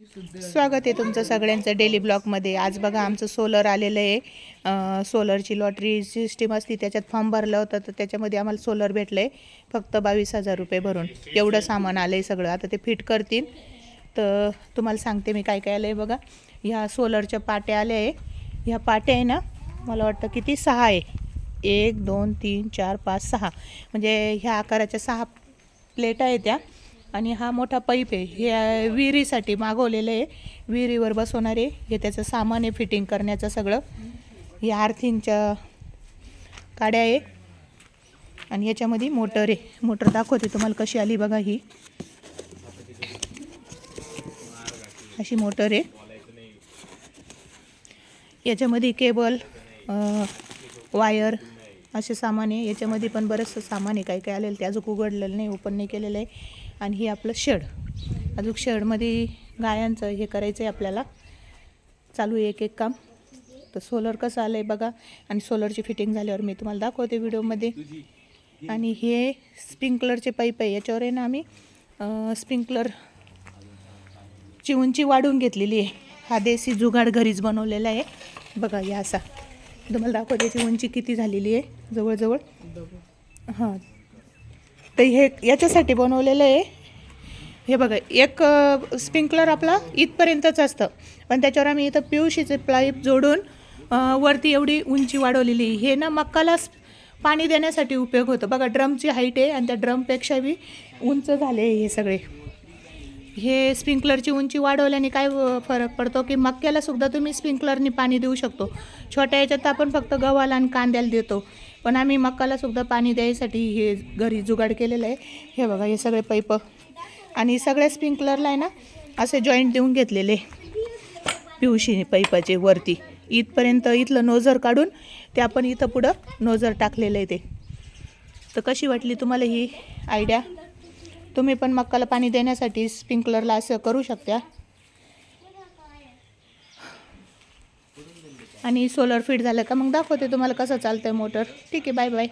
स्वागत आहे तुमचं सगळ्यांचं डेली ब्लॉगमध्ये आज बघा आमचं सोलर आलेलं आहे. सोलरची लॉटरी सिस्टीम असती त्याच्यात फॉर्म भरलं होतं तर त्याच्यामध्ये आम्हाला सोलर भेटलं आहे फक्त बावीस हजार रुपये भरून. एवढं सामान आलं आहे सगळं. आता ते फिट करतील. तर तुम्हाला सांगते मी काय काय आलं आहे बघा. ह्या सोलरच्या पाट्या आल्या आहे. ह्या पाट्या आहे ना मला वाटतं किती? सहा आहे. एक दोन तीन चार पाच सहा. म्हणजे ह्या आकाराच्या सहा प्लेट आहे त्या. आणि हा मोठा पाईप आहे. हे विहिरीसाठी मागवलेलं आहे. विहिरीवर बसवणार आहे. हे त्याचं सामान आहे फिटिंग करण्याचं सगळं. हे आर्थिंगच्या काड्या आहे. आणि याच्यामध्ये मोटर आहे. मोटर दाखवते तुम्हाला कशी आली बघा ही. अशी मोटर आहे. याच्यामध्ये केबल वायर असे सामान आहे. याच्यामध्ये पण बरंचसं सामान आहे. काय काय आलेलं ते अजून उघडलेलं नाही ओपन नाही केलेलं आहे. आणि हे आपलं शेड. अजून शेडमध्ये गायांचं हे करायचं आहे आपल्याला. चालू आहे एक एक काम. तर सोलर कसं आलं आहे बघा. आणि सोलरची फिटिंग झाल्यावर मी तुम्हाला दाखवते व्हिडिओमध्ये. आणि हे स्प्रिंकलरचे पाईप आहे. याच्यावर आहे ना आम्ही स्प्रिंकलरची उंची वाढवून घेतलेली आहे. हा देसी जुगाड घरीच बनवलेला आहे. बघा या असा. तुम्हाला दाखवते याची उंची किती झालेली आहे. जवळजवळ. हां. तर हे याच्यासाठी बनवलेलं आहे. हे बघा एक स्प्रिंकलर आपला इथपर्यंतच असतं. पण त्याच्यावर आम्ही इथं पिवशीचे पाईप जोडून वरती एवढी उंची वाढवलेली हे ना मक्काला पाणी देण्यासाठी उपयोग होतो. बघा ड्रमची हाईट आहे आणि त्या ड्रमपेक्षा बी उंच झाले हे सगळे. हे स्प्रिंकलरची उंची वाढवल्याने काय फरक पडतो की मक्याला सुद्धा तुम्ही स्प्रिंकलरनी पाणी देऊ शकतो. छोट्या याच्यात आपण फक्त गव्हाला आणि कांद्याला देतो. पण आम्ही मक्काला सुद्धा पाणी द्यायसाठी हे घरी जुगाड केलेलं आहे. हे बघा हे सगळे पैप. आणि सगळ्या स्प्रिंकलरला आहे ना असे जॉईंट देऊन घेतलेले. पिवशी पैपाचे वरती. इथपर्यंत इथलं नोझर काढून ते आपण इथं पुढं नोझर टाकलेलं आहे ते. तर कशी वाटली तुम्हाला ही आयडिया तुम्ही पण मक्काला पाणी देण्यासाठी स्प्रिंकलरला असं करू शकता. आणि सोलर फिट झालं का मग दाखवते तुम्हाला कसं चालतं आहे मोटर ठीक आहे बाय बाय